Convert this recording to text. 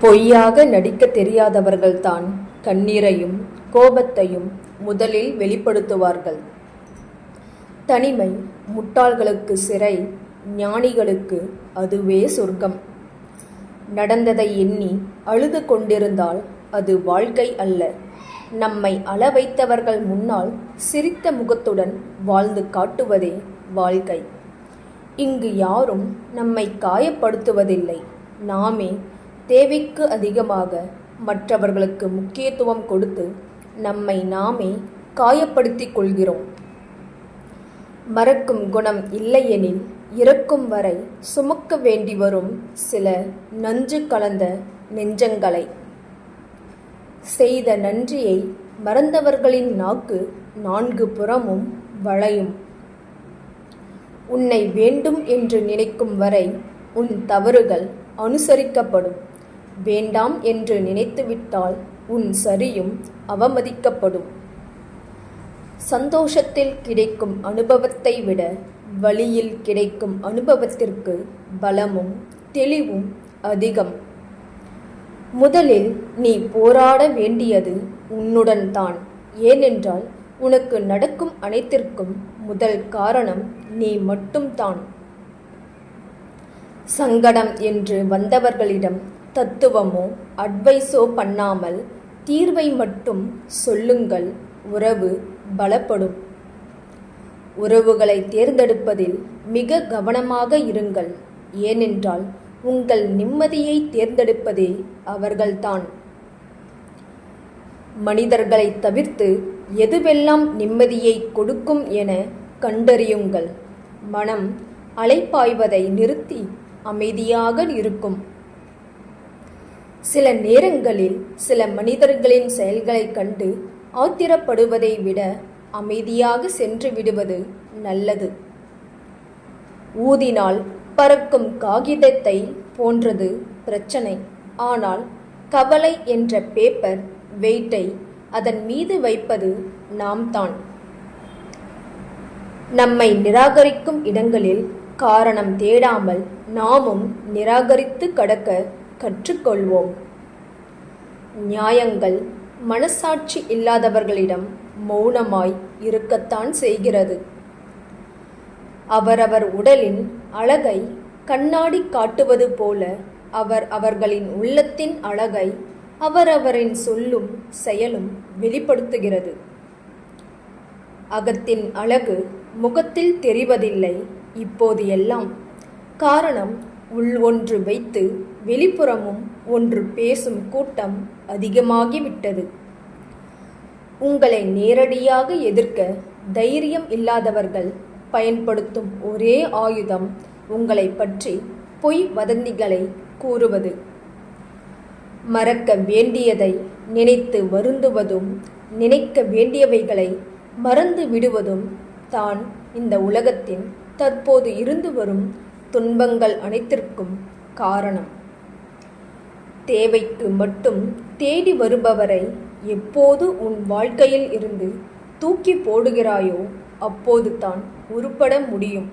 பொய்யாக நடிக்கத் தெரியாதவர்கள்தான் கண்ணீரையும் கோபத்தையும் முதலில் வெளிப்படுத்துவார்கள். தனிமை முட்டாள்களுக்கு சிறை ஞானிகளுக்கு அதுவே சொர்க்கம். நடந்ததை எண்ணி அழுது கொண்டிருந்தால் அது வாழ்க்கை அல்ல. நம்மை அளவைத்தவர்கள் முன்னால் சிரித்த முகத்துடன் வாழ்ந்து காட்டுவதே வாழ்க்கை. இங்கு யாரும் நம்மை காயப்படுத்துவதில்லை. நாமே தேவைக்கு அதிகமாக மற்றவர்களுக்கு முக்கியத்துவம் கொடுத்து நம்மை நாமே காயப்படுத்திக் கொள்கிறோம். மறக்கும் குணம் இல்லையெனில் இறக்கும் வரை சுமக்க வேண்டி வரும் சில நஞ்சு கலந்த நெஞ்சங்களை. செய்த நன்றியை மறந்தவர்களின் நாக்கு நான்கு புறமும் வளையும். உன்னை வேண்டும் என்று நினைக்கும் வரை உன் தவறுகள் அனுசரிக்கப்படும். வேண்டாம் என்று நினைத்துவிட்டால் உன் சரியும் அவமதிக்கப்படும். சந்தோஷத்தில் கிடைக்கும் அனுபவத்தை விட வழியில் கிடைக்கும் அனுபவத்திற்கு பலமும் தெளிவும் அதிகம். முதலில் நீ போராட வேண்டியது உன்னுடன் தான். ஏனென்றால் உனக்கு நடக்கும் அனைத்திற்கும் முதல் காரணம் நீ மட்டும்தான். சங்கடம் என்று வந்தவர்களிடம் தத்துவமோ அட்வைஸோ பண்ணாமல் தீர்வை மட்டும் சொல்லுங்கள் உறவு பலப்படும். உறவுகளை தேர்ந்தெடுப்பதில் மிக கவனமாக இருங்கள். ஏனென்றால் உங்கள் நிம்மதியை தேர்ந்தெடுப்பதே அவர்கள்தான். மனிதர்களை தவிர்த்து எதுவெல்லாம் நிம்மதியை கொடுக்கும் என கண்டறியுங்கள். மனம் அலைப்பாய்வதை நிறுத்தி அமைதியாக இருக்கும். சில நேரங்களில் சில மனிதர்களின் செயல்களைக் கண்டு ஆத்திரப்படுவதை விட அமைதியாக சென்று விடுவது நல்லது. ஊதினால் பறக்கும் காகிதத்தை போன்றது பிரச்சனை. ஆனால் கவலை என்ற பேப்பர் வெயிட்டை அதன் மீது வைப்பது நாம் தான். நம்மை நிராகரிக்கும் இடங்களில் காரணம் தேடாமல் நாமும் நிராகரித்து கடக்க கற்றுக்கொள்வோம். நியாயங்கள் மனசாட்சி இல்லாதவர்களிடம் மௌனமாய் இருக்கத்தான் செய்கிறது. அவரவர் உடலின் அழகை கண்ணாடி காட்டுவது போல அவர் அவர்களின் உள்ளத்தின் அழகை அவரவரின் சொல்லும் செயலும் வெளிப்படுத்துகிறது. அகத்தின் அழகு முகத்தில் தெரிவதில்லை. இப்போது எல்லாம் காரணம் உள் ஒன்று வைத்து வெளிப்புறமும் ஒன்று பேசும் கூட்டம் அதிகமாகிவிட்டது. உங்களை நேரடியாக எதிர்க்க தைரியம் இல்லாதவர்கள் பயன்படுத்தும் ஒரே ஆயுதம் உங்களை பற்றி பொய் வதந்திகளை கூறுவது. மறக்க வேண்டியதை நினைத்து வருந்துவதும் நினைக்க வேண்டியவைகளை மறந்து விடுவதும் தான் இந்த உலகத்தின் தற்போது இருந்து வரும் துன்பங்கள் அனைத்திற்கும் காரணம். தேவைக்கு மட்டும் தேடி வருபவரை எப்போது உன் வாழ்க்கையில் இருந்து தூக்கி போடுகிறாயோ அப்போது தான் உருப்பட முடியும்.